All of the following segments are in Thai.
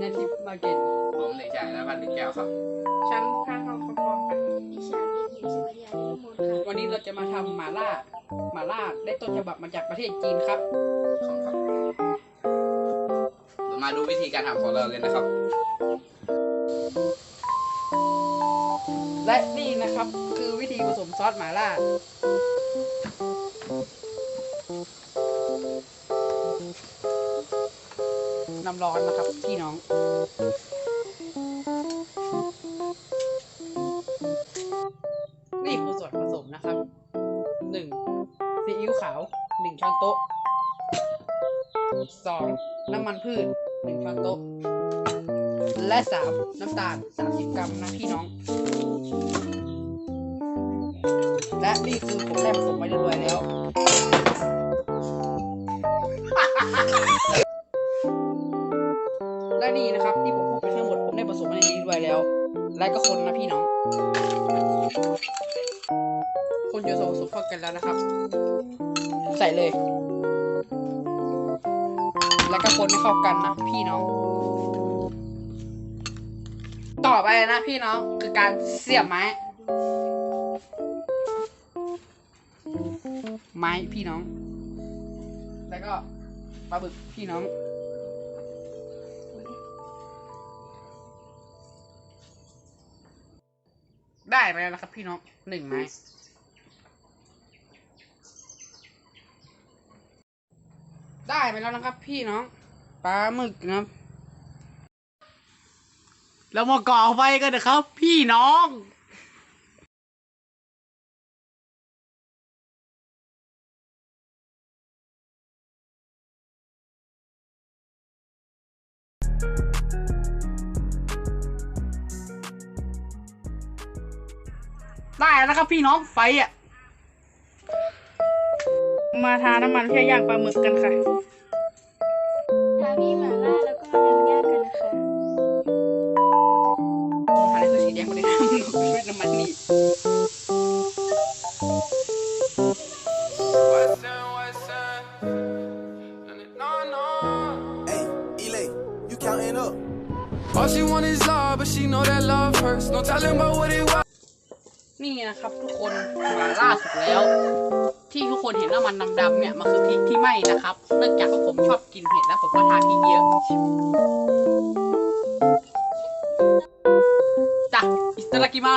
แก้วครับชั้นข้างห้องปกครองค่ะดิฉันเด็กหญิงสุวรรยานิมนต์ค่ะวันนี้เราจะมาทำหมาล่า หมาล่าได้ต้นฉบับมาจากประเทศจีนครับ ของครับเรามาดูวิธีการทำของเราเลยนะครับ และนี่นะครับคือวิธีผสมซอสหมาล่า น้ำร้อนนะครับพี่น้อง นี่คือส่วนผสมนะครับหนึ่งซีอิ๊วขาวหนึ่งช้อนโต๊ะสองน้ำมันพืชหนึ่งช้อนโต๊ะ และสามน้ำตาลสามสิบกรัมนะพี่น้อง และนี่คือผมได้ผสมไว้เรียบร้อยแล้ว แล้วยแล้ว และก็คนนะพี่น้อง คนจะส่วนผสมเข้ากันแล้วนะครับ ใส่เลย แล้วก็คนให้เข้ากันนะพี่น้อง ต่อไปนะพี่น้องคือการเสียบไม้ ไม้พี่น้อง แล้วก็ปลาบึกพี่น้อง ได้ไปแล้วนะครับ พี่น้องหนึ่งไม้ได้ไปแล้วนะครับ พี่น้องปลาหมึกนะครับ แล้วมาก่อไฟกันนะครับ พี่น้อง ได้แล้วนะครับพี่น้องไฟอะ มาทาน้ำมันเพื่อย่างปลาหมึกกันค่ะทาพี่หมาล่าแล้วก็น้ำยากันนะคะอะไรคือสีแดงคนนี้นะด้วยน้ำมันนี่ West End, West End. And it- No, no. Hey, Elay, you counting up? All she want is love, but she know that love hurts. No telling about what it was. นี่นะครับทุกคนมาล่าสุดแล้ว ที่ทุกคนเห็นว่ามันดำๆเนี่ยมันคือพริกที่ไหม้นะครับ เนื่องจากว่าผมชอบกินเผ็ดแล้วผมก็ทานพริกเยอะจ้ะอิสตาลากิมา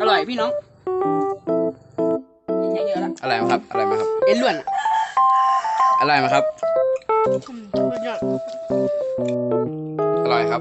อร่อยพี่น้องกินเยอะๆแล้วอะไรมาครับ อะไรมาครับ เอ็นล้วนอะ อะไรมาครับสุดยอดอร่อยครับ